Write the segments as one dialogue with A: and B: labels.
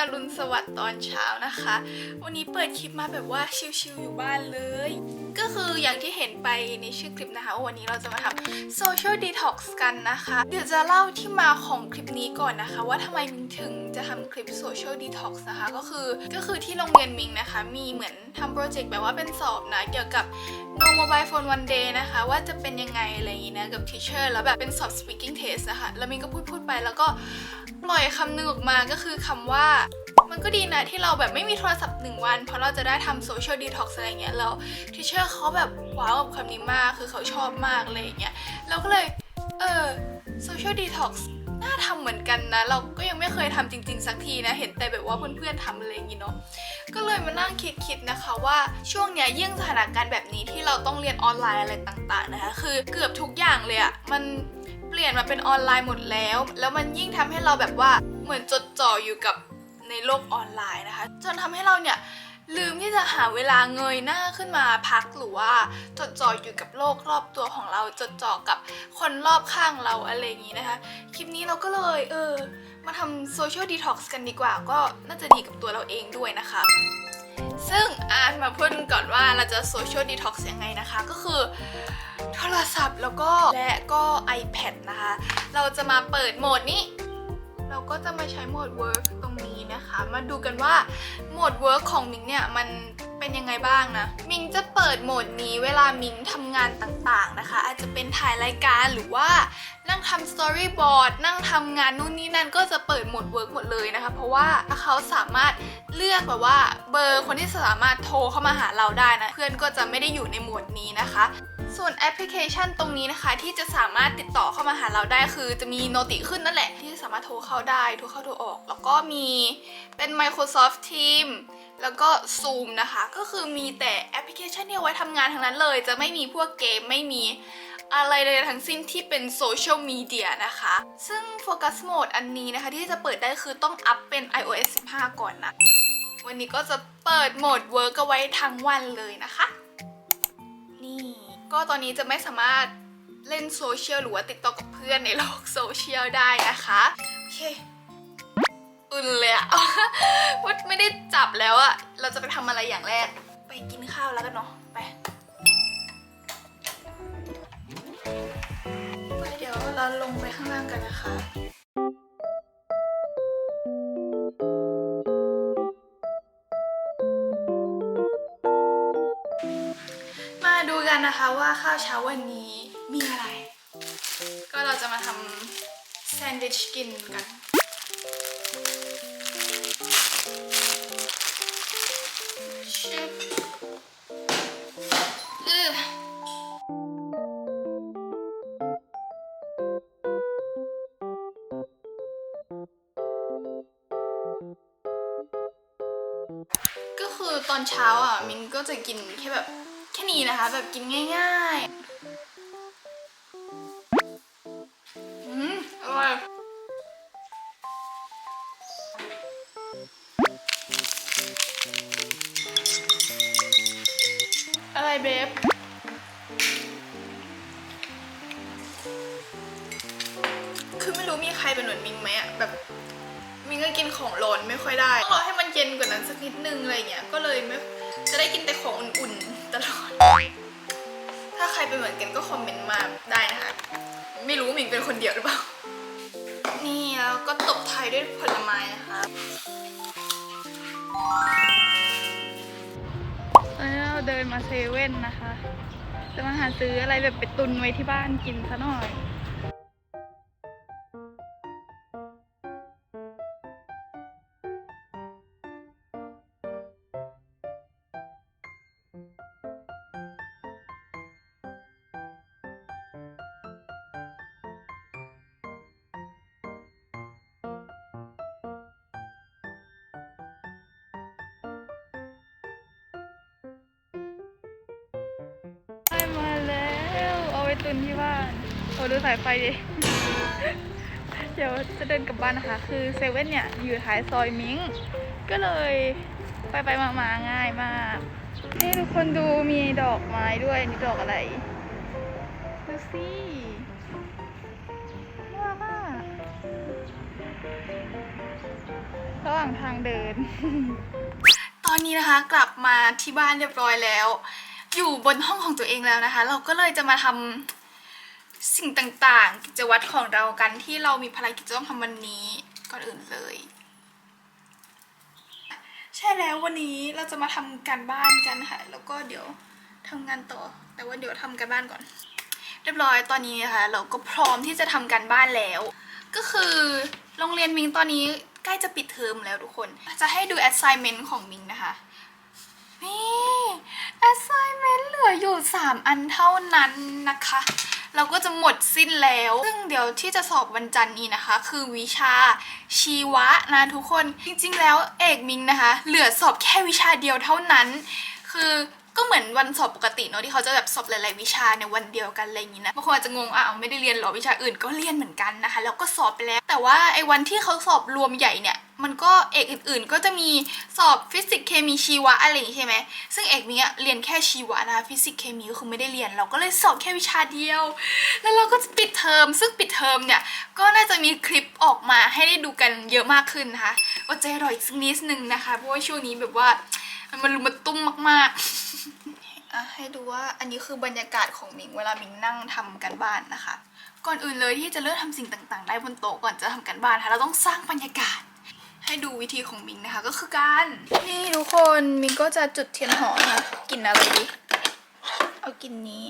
A: อรุณสวัสดิ์ตอนเช้านะคะ วันนี้เปิดคลิปมาแบบว่าชิลๆอยู่บ้านเลย ก็คืออย่างที่เห็นไปในชื่อคลิปนะคะวันนี้เราจะมาทำโซเชียลดีท็อกส์กันนะคะ เดี๋ยวจะเล่าที่มาของคลิปนี้ก่อนนะคะ ว่าทำไมมิงถึงจะทำคลิปโซเชียลดีท็อกซ์นะคะ ก็คือก็คือที่โรงเรียนมิงนะคะ มีเหมือนทำโปรเจกต์แบบว่าเป็นสอบนะ เกี่ยวกับ no mobile phone one day นะคะ ว่าจะเป็นยังไงอะไรอย่างนี้นะ กับ teacher แล้วแบบเป็นสอบ speaking test นะคะ แล้วมิงก็พูดพูดไปแล้วก็ปล่อยคำหนึงออกมาก็คือคำว่ามันก็ดีนะที่เราแบบไม่มีโทรศัพท์หนึ่งวัน เพราะเราจะได้ทำ social detox อกซ์อะไรเงี้ยแล้วทีเชอร์เขาแบบว้าวกับคำนี้มากคือเขาชอบมากอะไรอย่างเงี้ยเราก็เลย เออ social detox น่าทำเหมือนกันนะ เราก็ยังไม่เคยทำจริง ๆ สักทีนะ เห็นแต่แบบว่าเพื่อนๆทำอะไรอย่างงี้เนาะก็เลยมานั่งคิดๆนะคะว่าช่วงเนี้ยยิ่งสถานการณ์แบบนี้ที่เราต้องเรียนออนไลน์อะไรต่าง ๆ นะคะ คือเกือบทุกอย่างเลยอะมันเปลี่ยนมาเป็นออนไลน์หมดแล้ว แล้วมันยิ่งทำให้เราแบบว่าเหมือนจดจ่ออยู่กับในโลกออนไลน์นะคะ จนทำให้เราเนี่ย ลืมที่จะหาเวลาเงยหน้าขึ้นมาพักหรือว่าจดจ่ออยู่กับโลกรอบตัวของเราจดจ่อกับคนรอบข้างเราอะไรอย่างนี้นะคะ คลิปนี้เราก็เลย เออ มาทำโซเชียลดีท็อกซ์กันดีกว่า ก็น่าจะดีกับตัวเราเองด้วยนะคะ ซึ่งอ่านมาพูดกันก่อนว่าเราจะโซเชียลดีท็อกซ์ยังไงนะคะ ก็คือโทรศัพท์แล้วก็และก็ iPad นะคะ เราจะมาเปิดโหมดนี้ ก็จะมาใช้โหมด work ตรงนี้นะคะ มาดูกันว่าโหมด work ของมิงเนี่ยมันเป็นยังไงบ้างนะ มิงจะเปิดโหมดนี้เวลามิงทำงานต่างๆนะคะ อาจจะเป็นถ่ายรายการหรือว่านั่งทำ storyboard นั่งทำงานนู่นนี่นั่นก็จะเปิดโหมด work หมดเลยนะคะ เพราะว่าเขาสามารถเลือกแบบว่าเบอร์คนที่สามารถโทรเข้ามาหาเราได้นะ เพื่อนก็จะไม่ได้อยู่ในโหมดนี้นะคะ ส่วนแอปพลิเคชันตรงนี้นะคะที่จะสามารถติดต่อเข้ามาหาเราได้คือจะมีโนติขึ้นนั่นแหละ ที่สามารถโทรเข้าได้โทรเข้าโทรออก แล้วก็มีเป็น Microsoft Teams แล้วก็ Zoom นะคะ ก็คือมีแต่แอปพลิเคชันที่เอาไว้ทำงานทั้งนั้นเลย จะไม่มีพวกเกมไม่มีอะไรเลยทั้งสิ้นที่เป็นโซเชียลมีเดียนะคะ ซึ่งโฟกัสโหมดอันนี้นะคะ ที่จะเปิดได้คือต้องอัพเป็น iOS 15 ก่อนนะ วันนี้ก็จะเปิดโหมด Work เอาไว้ทั้งวันเลยนะคะ ก็ตอนนี้จะไม่สามารถเล่นโซเชียลหรือว่าติดต่อกับเพื่อนในโลกโซเชียลได้นะคะ โอเคอุ่นเลยอะว่าไม่ได้จับแล้วอะเราจะไปทำอะไรอย่างแรก ไปกินข้าวแล้วกันเนาะไปไปเดี๋ยวเราลงไปข้างล่างกันนะคะ ว่าข้าวเช้าวันนี้มีอะไร ก็เราจะมาทำแซนด์วิชกินกัน ชิบอื้อก็คือตอนเช้าอะมินก็จะกินแค่แบบ นี้นะคะ แบบกินง่ายๆ อืมอร่อยอะไรเบฟคือไม่รู้มีใครเป็นเหมือนมิงไหมอะแบบมิงก็กินของร้อนไม่ค่อยได้ต้องรอให้มันเย็นกว่านั้นสักนิดนึงอะไรเงี้ยก็เลยไม่ จะได้กินแต่ของอุ่นๆตลอด ถ้าใครเป็นเหมือนกันก็คอมเมนต์มาได้นะคะ ไม่รู้มิงเป็นคนเดียวหรือเปล่า นี่แล้วก็ตบไทยด้วยผลไม้นะคะตอนนี้เราเดินมาเซเว่นนะคะ จะมาหาซื้ออะไรแบบไปตุนไว้ที่บ้านกินซะหน่อยายไฟดิเดี๋ยวจะเดินกลับบ้านนะคะ คือเซเว่นเนี่ยอยู่ท้ายซอยมิงก็เลยไปไปมามาง่ายมากนี่ทุกคนดูมีดอกไม้ด้วยนี่ดอกอะไรดูสิน่ารักอะดระหว่างทางเดิน ตอนนี้นะคะกลับมาที่บ้านเรียบร้อยแล้ว อยู่บนห้องของตัวเองแล้วนะคะ เราก็เลยจะมาทำ สิ่งต่างๆ กิจวัตรของเรากันที่เรามีภารกิจจะต้องทำวันนี้ก่อนอื่นเลย ใช่แล้ววันนี้เราจะมาทำการบ้านกันค่ะ แล้วก็เดี๋ยวทำงานต่อ แต่ว่าเดี๋ยวทำการบ้านก่อน เรียบร้อยตอนนี้นะคะเราก็พร้อมที่จะทำการบ้านแล้ว ก็คือโรงเรียนมิงตอนนี้ใกล้จะปิดเทอมแล้วทุกคน จะให้ดู assignment ของมิงนะคะนี่ assignment เหลืออยู่ 3 อันเท่านั้นนะคะ เราก็จะหมดสิ้นแล้ว ซึ่งเดี๋ยวที่จะสอบวันจันทร์นี้นะคะ คือวิชาชีวะนะทุกคน จริงๆ แล้วเอกมิงนะคะ เหลือสอบแค่วิชาเดียวเท่านั้น คือก็เหมือนวันสอบปกติเนอะที่เขาจะแบบสอบหลายๆวิชาในวันเดียวกันอะไรอย่างนี้นะบางคนอาจจะงงอะไม่ได้เรียนหรอวิชาอื่นก็เรียนเหมือนกันนะคะแล้วก็สอบไปแล้ว แต่ว่าไอ้วันที่เขาสอบรวมใหญ่เนี่ย มันก็เอกอื่นๆ ก็จะมีสอบฟิสิกส์เคมีชีวะอะไรอย่างงี้ใช่ไหมซึ่งเอกมิงอะเรียนแค่ชีวะนะคะฟิสิกส์เคมีก็คือไม่ได้เรียน เราก็เลยสอบแค่วิชาเดียว แล้วเราก็จะปิดเทอม ซึ่งปิดเทอมเนี่ยก็น่าจะมีคลิปออกมาให้ได้ดูกันเยอะมากขึ้นนะคะอดใจรออีกสักนิดนึงนะคะ เพราะว่าช่วงนี้แบบว่ามันรุมมาตุ้มมากๆอะให้ดูว่าอันนี้คือบรรยากาศของมิงเวลามิงนั่งทำกันบ้านนะคะ ก่อนอื่นเลยที่จะเริ่มทำสิ่งต่าง ๆ ได้บนโต๊ะก่อนจะทำกันบ้านนะคะเราต้องสร้างบรรยากาศ ให้ดูวิธีของมิงนะคะ ก็คือการนี่ทุกคนมิงก็จะจุดเทียนหอมนะคะกลิ่นอะไรดีเอากลิ่นนี้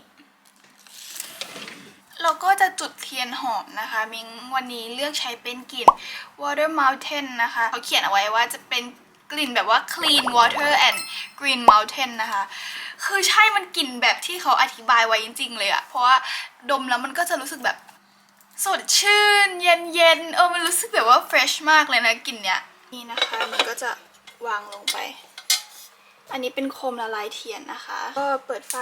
A: เราก็จะจุดเทียนหอมนะคะ มิงวันนี้เลือกใช้เป็นกลิ่น Water Mountain นะคะ เขาเขียนเอาไว้ว่าจะเป็นกลิ่นแบบว่า clean water and green mountain นะคะ คือใช่มันกลิ่นแบบที่เขาอธิบายไว้จริง ๆ เลยอะเพราะว่าดมแล้วมันก็จะรู้สึกแบบสดชื่น เย็นเย็นๆเออ มันรู้สึกแบบว่า fresh มากเลยนะกลิ่นเนี้ย นี่นะคะมันก็จะวางลงไป อันนี้เป็นโคมละลายเทียนนะคะ ก็เปิดไฟ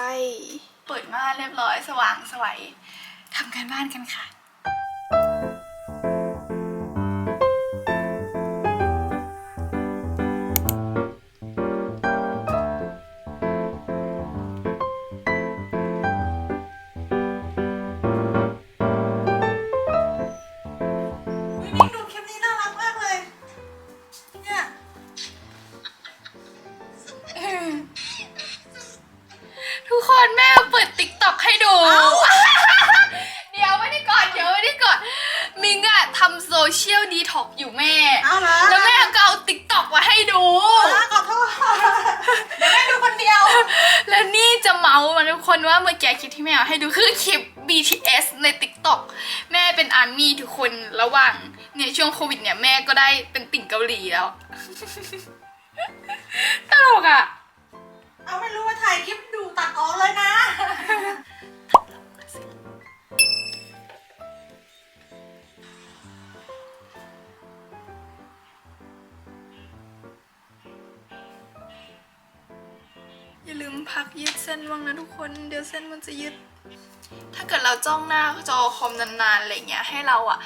A: เปิดม่านเรียบร้อยสว่างสวัยทำการบ้านกันค่ะ โควิดเนี่ยแม่ก็ได้เป็นติ่งเกาหลีแล้ว ตลกอะ
B: เอาไม่รู้ว่าถ่ายคลิปดูตัดออกเลยนะ
A: อย่าลืมพักยืดเส้นบ้างนะทุกคน เดี๋ยวเส้นมันจะยืด ถ้าเกิดเราจ้องหน้าจอคอมนานๆอะไรเงี้ยให้เราอะ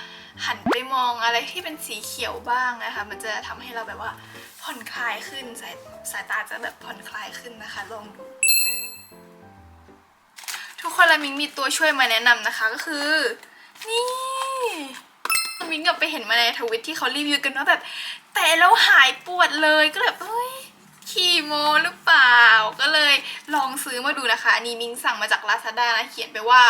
A: หันไปมองอะไรที่เป็นสีเขียวบ้างนะคะ มันจะทำให้เราแบบว่าผ่อนคลายขึ้นสายสายตาจะแบบผ่อนคลายขึ้นนะคะ ลองดูทุกคนละมิงมีตัวช่วยมาแนะนำนะคะก็คือ นี่มิงกับไปเห็นมาในทวิตที่เขารีวิวกันว่าแบบ แต่แล้วหายปวดเลยก็แบบเฮ้ยขี่โมหรือเปล่า ก็เลยลองซื้อมาดูนะคะ อันนี้มิงสั่งมาจาก Lazada นะเขียนไปว่า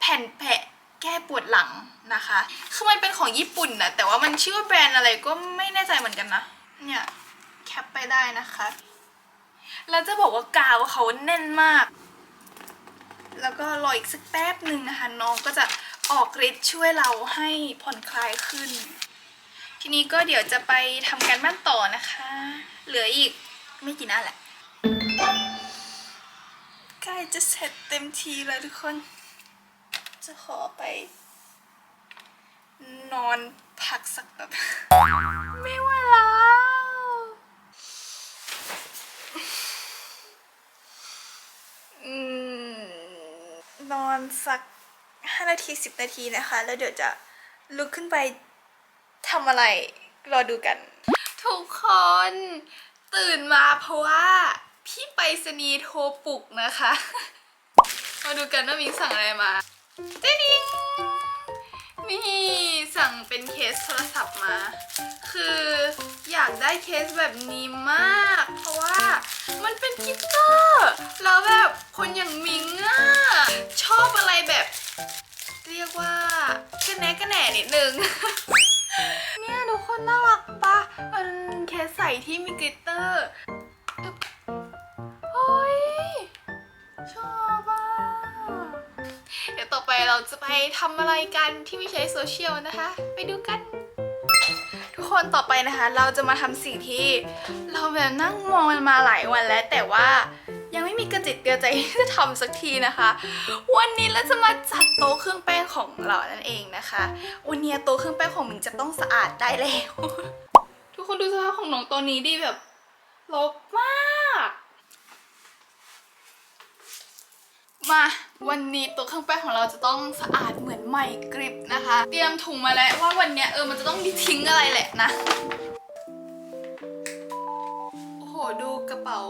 A: แผ่นแผะ แก้ปวดหลังนะคะ คือมันเป็นของญี่ปุ่นนะแต่ว่ามันชื่อว่าแบรนด์อะไรก็ไม่แน่ใจเหมือนกันนะ เนี่ยแคปไปได้นะคะ แล้วจะบอกว่ากาวเขาแน่นมาก แล้วก็รออีกสักแป๊บหนึ่งนะคะน้องก็จะออกฤทธิ์ช่วยเราให้ผ่อนคลายขึ้น ทีนี้ก็เดี๋ยวจะไปทำการบ้านต่อนะคะ เหลืออีกไม่กี่หน้าแหละใกล้จะเสร็จเต็มทีแล้วทุกคน จะขอไป นอนพักสักแบบไม่ไหว่าแล้วนอนสักห้านาทีสิบนาทีนะคะ แล้วเดี๋ยวจะลุกขึ้นไปทำอะไร รอดูกัน ทุกคน ตื่นมาเพราะว่า พี่ไปรษณีย์โทรปลุกนะคะ มาดูกันว่ามิงสั่งอะไรมา เจดิงนี่สั่งเป็นเคสโทรศัพท์มา คืออยากได้เคสแบบนี้มาก เพราะว่ามันเป็นกิตเตอร์แล้วแบบคนอย่างมิงอะชอบอะไรแบบ เรียกว่ากระแนะกระแหน่นิดนึง เนี่ยทุกคนน่ารักปะมันเคสใส่ที่มีกลิตเตอร์ เราจะไปทำอะไรกันที่ไม่ใช้โซเชียลนะคะ ไปดูกัน ทุกคนต่อไปนะคะ เราจะมาทำสิ่งที่เราแบบนั่งมองมันมาหลายวันแล้ว แต่ว่ายังไม่มีกระจิตกระใจที่จะทำสักทีนะคะ วันนี้เราจะมาจัดโต๊ะเครื่องแป้งของเรานั่นเองนะคะ วันนี้โต๊ะเครื่องแป้งของมิงจะต้องสะอาดได้แล้ว ทุกคนดูสภาพของน้องตัวนี้ดิแบบรกมาก มาวันนี้ต๊ะเครื่องแป้งของเราจะต้องสะอาดเหมือนใหม่กริบนะคะ เตรียมถุงมาแล้วว่าวันเนี้ยเออมันจะต้องมีทิ้งอะไรแหละนะ โอ้โหดูกระเป๋า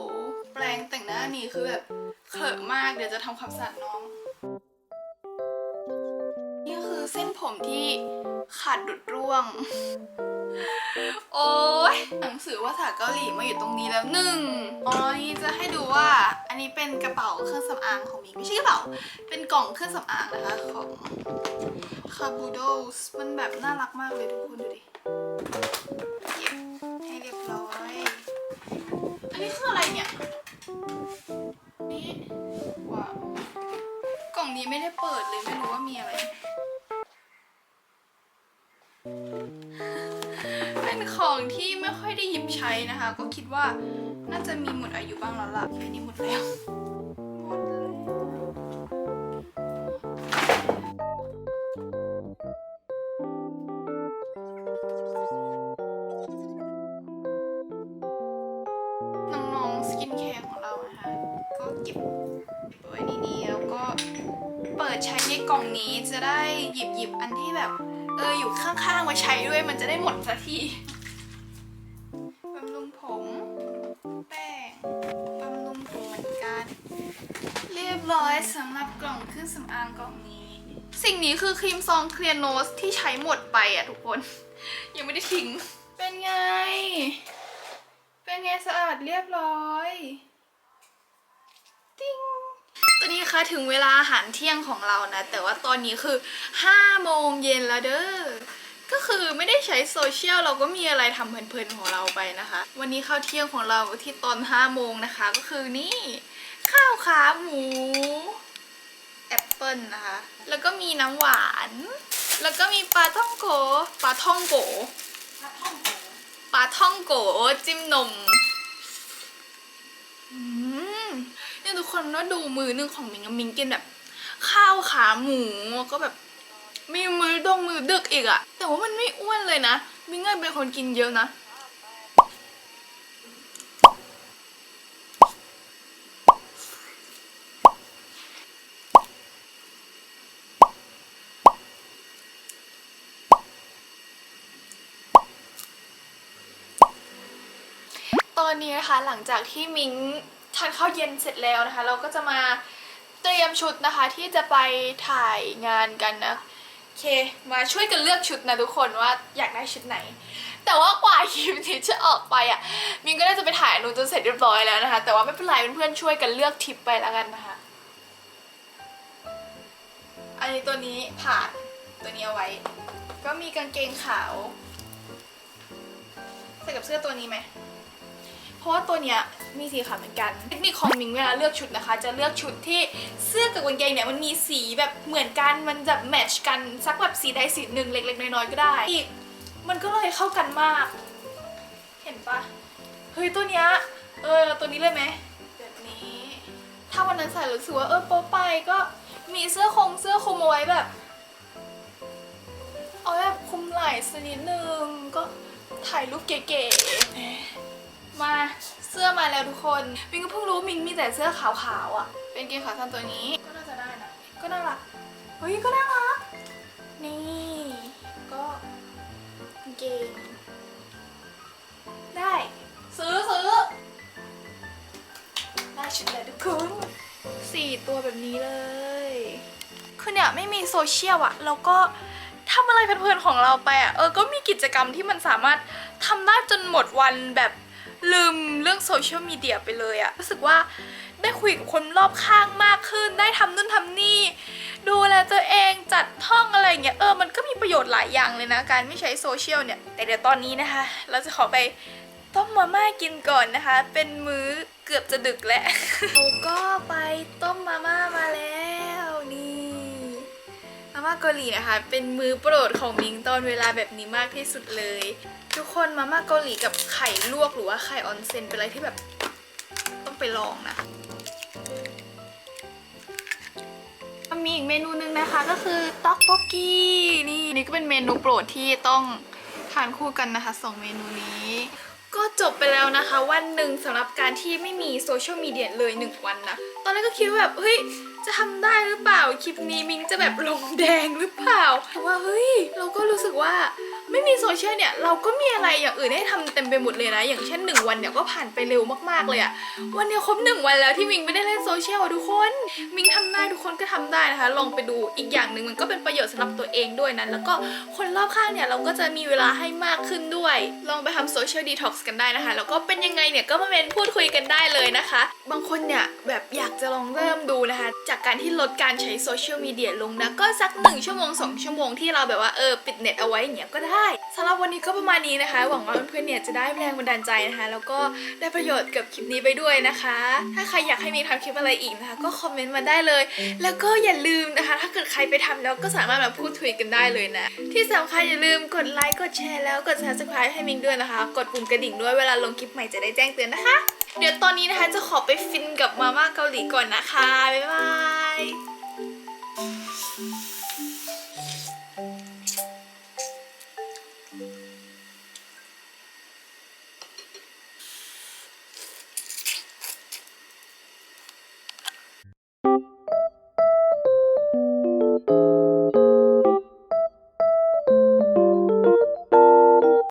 A: แปรงแต่งหน้านี่คือแบบเขอะมากเดี๋ยวจะทำความสะอาดน้อง นี่คือเส้นผมที่ขาดดุดร่วง หนังสือภาษาเกาหลีมาอยู่ตรงนี้แล้วหนึ่งอ๋อนี่จะให้ดูว่าอันนี้เป็นกระเป๋าเครื่องสำอางของมิงไม่ใช่กระเป๋า เป็นกล่องเครื่องสำอางนะคะของ c a b u d o s มันแบบน่ารักมากเลยทุกคนดูดิเก็บให้เรียบร้อย อันนี้คืออะไรเนี่ยนี่ว้าวกล่องนี้ไม่ได้เปิดเลยไม่รู้ว่ามีอะไร ของที่ไม่ค่อยได้หยิบใช้นะคะ ก็คิดว่าน่าจะมีหมดอายุบ้างแล้วล่ะแค่นี้หมดแล้วหมดแล้วน้องๆสกินแคร์ของเรานะคะก็เก็บไว้ในนี้แล้วก็เปิดใช้ในกล่องนี้จะได้หยิบหยิบอันที่แบบ เอออยู่ข้างๆมาใช้ด้วยมันจะได้หมดสักที รียบร้อยสำหรับกล่องเครื่องสำอางกล่องนี้ สิ่งนี้คือครีมซองเคลียร์โนสที่ใช้หมดไปอะทุกคน ยังไม่ได้ทิ้ง เป็นไง เป็นไงสะอาดเรียบร้อยติ้งตอนนี้คะถึงเวลาอาหารเที่ยงของเรานะ แต่ว่าตอนนี้คือ5โมงเย็นแล้วเด้อก็คือไม่ได้ใช้โซเชียลเราก็มีอะไรทำเพลินๆของเราไปนะคะ วันนี้ข้าวเที่ยงของเราที่ตอน5โมงนะคะ ก็คือนี่ ข้าวขาหมู แอปเปิลนะคะ แล้วก็มีน้ำหวาน แล้วก็มีปลาท่องโกปลาท่องโก
B: ถ้าท่องโก
A: ปลาท่องโกจิ้มนมอืมเนี่ยทุกคนว่าดูมือหนึ่งของมิงอะมิงกินแบบ ข้าวขาหมูก็แบบมีมือดงมือดึกอีกอะแต่ว่ามันไม่อ้วนเลยนะมิงเงินเป็นคนกินเยอะนะ อนนี้นะคะหลังจากที่มิงทานข้าวเย็นเสร็จแล้วนะคะ เราก็จะมาเตรียมชุดนะคะที่จะไปถ่ายงานกันนะโอเค มาช่วยกันเลือกชุดนะทุกคนว่าอยากได้ชุดไหน แต่ว่ากว่าคลิปนี้จะออกไปอะมิงก็น่าจะไปถ่ายนูนจนเสร็จเรียบร้อยแล้วนะคะ แต่ว่าไม่เป็นไรเพื่อนๆช่วยกันเลือกทิปไปแล้วกันนะคะ อันนี้ตัวนี้ผ่านตัวนี้เอาไว้ ก็มีกางเกงขาวใส่กับเสื้อตัวนี้ไหม ราะว่าตัวเนี้ยมีสีขาวเหมือนกัน เทคนิคของมิงเวลาเลือกชุดนะคะ จะเลือกชุดที่เสื้อกับกางเกงเนี่ยมันมีสีแบบเหมือนกัน มันจะแมทช์กันสักแบบสีใดสีหนึ่งเล็กๆน้อยๆก็ได้อีกมันก็เลยเข้ากันมาก เห็นปะเฮ้ยตัวเนี้ยเออตัวนี้เลยไหมแบบนี้ ถ้าวันนั้นใส่รู้สึกว่าเออโป๊ไปก็มีเสื้อคงเสื้อคลุมเอาไว้แบบเอาแบบคลุมไหล่สักนิดนึงก็ถ่ายรูปเก๋ๆ มาเสื้อมาแล้วทุกคน มิงก็เพิ่งรู้มิงมีแต่เสื้อขาวๆอะ เป็นเกงขาสั้นตัวนี้ ก็น่าจะได้นะ ก็น่ารัก เฮ้ย ก็น่ารัก นี่ ก็เกง ได้ ซื้อซื้อ ได้ชุดแล้วทุกคนสี่ตัวแบบนี้เลย คือเนี่ยไม่มีโซเชียลอะแล้วก็ถ้าำอะไรเพลินๆของเราไปอะเออ ก็มีกิจกรรมที่มันสามารถทำได้จนหมดวันแบบ ลืมเรื่องโซเชียลมีเดียไปเลยอะรู้สึกว่าได้คุยกับคนรอบข้างมากขึ้น ได้ทำนู่นทำนี่ ดูแลตัวเองจัดท่องอะไรอย่างเงี้ยเออมันก็มีประโยชน์หลายอย่างเลยนะ การไม่ใช้โซเชียลเนี่ย แต่เดี๋ยวตอนนี้นะคะ เราจะขอไปต้มมาม่ากินก่อนนะคะ เป็นมื้อเกือบจะดึกแล้วเราก็ไปต้มมาม่ามาแล้ว มาม่าเกาหลีนะคะ เป็นมือโปรดของมิงตอนเวลาแบบนี้มากที่สุดเลย ทุกคนมาม่าเกาหลีกับไข่ลวกหรือว่าไข่ออนเซนเป็นอะไรที่แบบต้องไปลองนะมีอีกเมนูหนึงนะคะก็คือต็อกโบกี้นี่นี่ก็เป็นเมนูโปรดที่ต้องทานคู่กันนะคะสองเมนูนี้ ก็จบไปแล้วนะคะ วันหนึ่งสำหรับการที่ไม่มีโซเชียลมีเดียเลยหนึ่งวันนะ ตอนแรกก็คิดว่าแบบเฮ้ยจะทำได้หรือเปล่า คลิปนี้มิงจะแบบลงแดงหรือเปล่าแต่ว่าเฮ้ยเราก็รู้สึกว่า ไม่มีโซเชียลเนี่ยเราก็มีอะไรอย่างอื่นให้ทำเต็มไปหมดเลยนะ อย่างเช่นหนึ่งวันเนี่ยก็ผ่านไปเร็วมากๆเลยอะวันเนี้ยครบหนึ่งวันแล้วที่มิงไม่ได้เล่นโซเชียลทุกคน มิงทำได้ทุกคนก็ทำได้นะคะ ลองไปดูอีกอย่างหนึ่งมันก็เป็นประโยชน์สำหรับตัวเองด้วยนะแล้วก็คนรอบข้างเนี่ยเราก็จะมีเวลาให้มากขึ้นด้วย ลองไปทำโซเชียลดีท็อกซ์กันได้นะคะ แล้วก็เป็นยังไงเนี่ยก็มาเป็นพูดคุยกันได้เลยนะคะ บางคนเนี่ยแบบอยากจะลองเริ่มดูนะคะ จากการที่ลดการใช้โซเชียลมีเดียลงนะก็สักหนึ่งชั่วโมงสองชั่วโมงที่เราแบบว่าเออปิดเน็ตเอาไว้อย่างเงี้ยก็ได้สำหรับวันนี้ก็ประมาณนี้นะคะ หวังว่าเพื่อนๆเนี่ยจะได้แรงบันดาลใจนะคะ แล้วก็ได้ประโยชน์กับคลิปนี้ไปด้วยนะคะ ถ้าใครอยากให้มีทำคลิปอะไรอีกนะคะ ก็คอมเมนต์มาได้เลย แล้วก็อย่าลืมนะคะ ถ้าเกิดใครไปทำแล้วก็สามารถมาพูดคุยกันได้เลยนะ ที่สำคัญอย่าลืมกดไลค์กดแชร์แล้วกด subscribe ให้มิงด้วยนะคะ กดปุ่มกระดิ่งด้วยเวลาลงคลิปใหม่จะได้แจ้งเตือนนะคะ เดี๋ยวตอนนี้นะคะจะขอไปฟินกับมาม่าเกาหลีก่อนนะคะบ๊ายบาย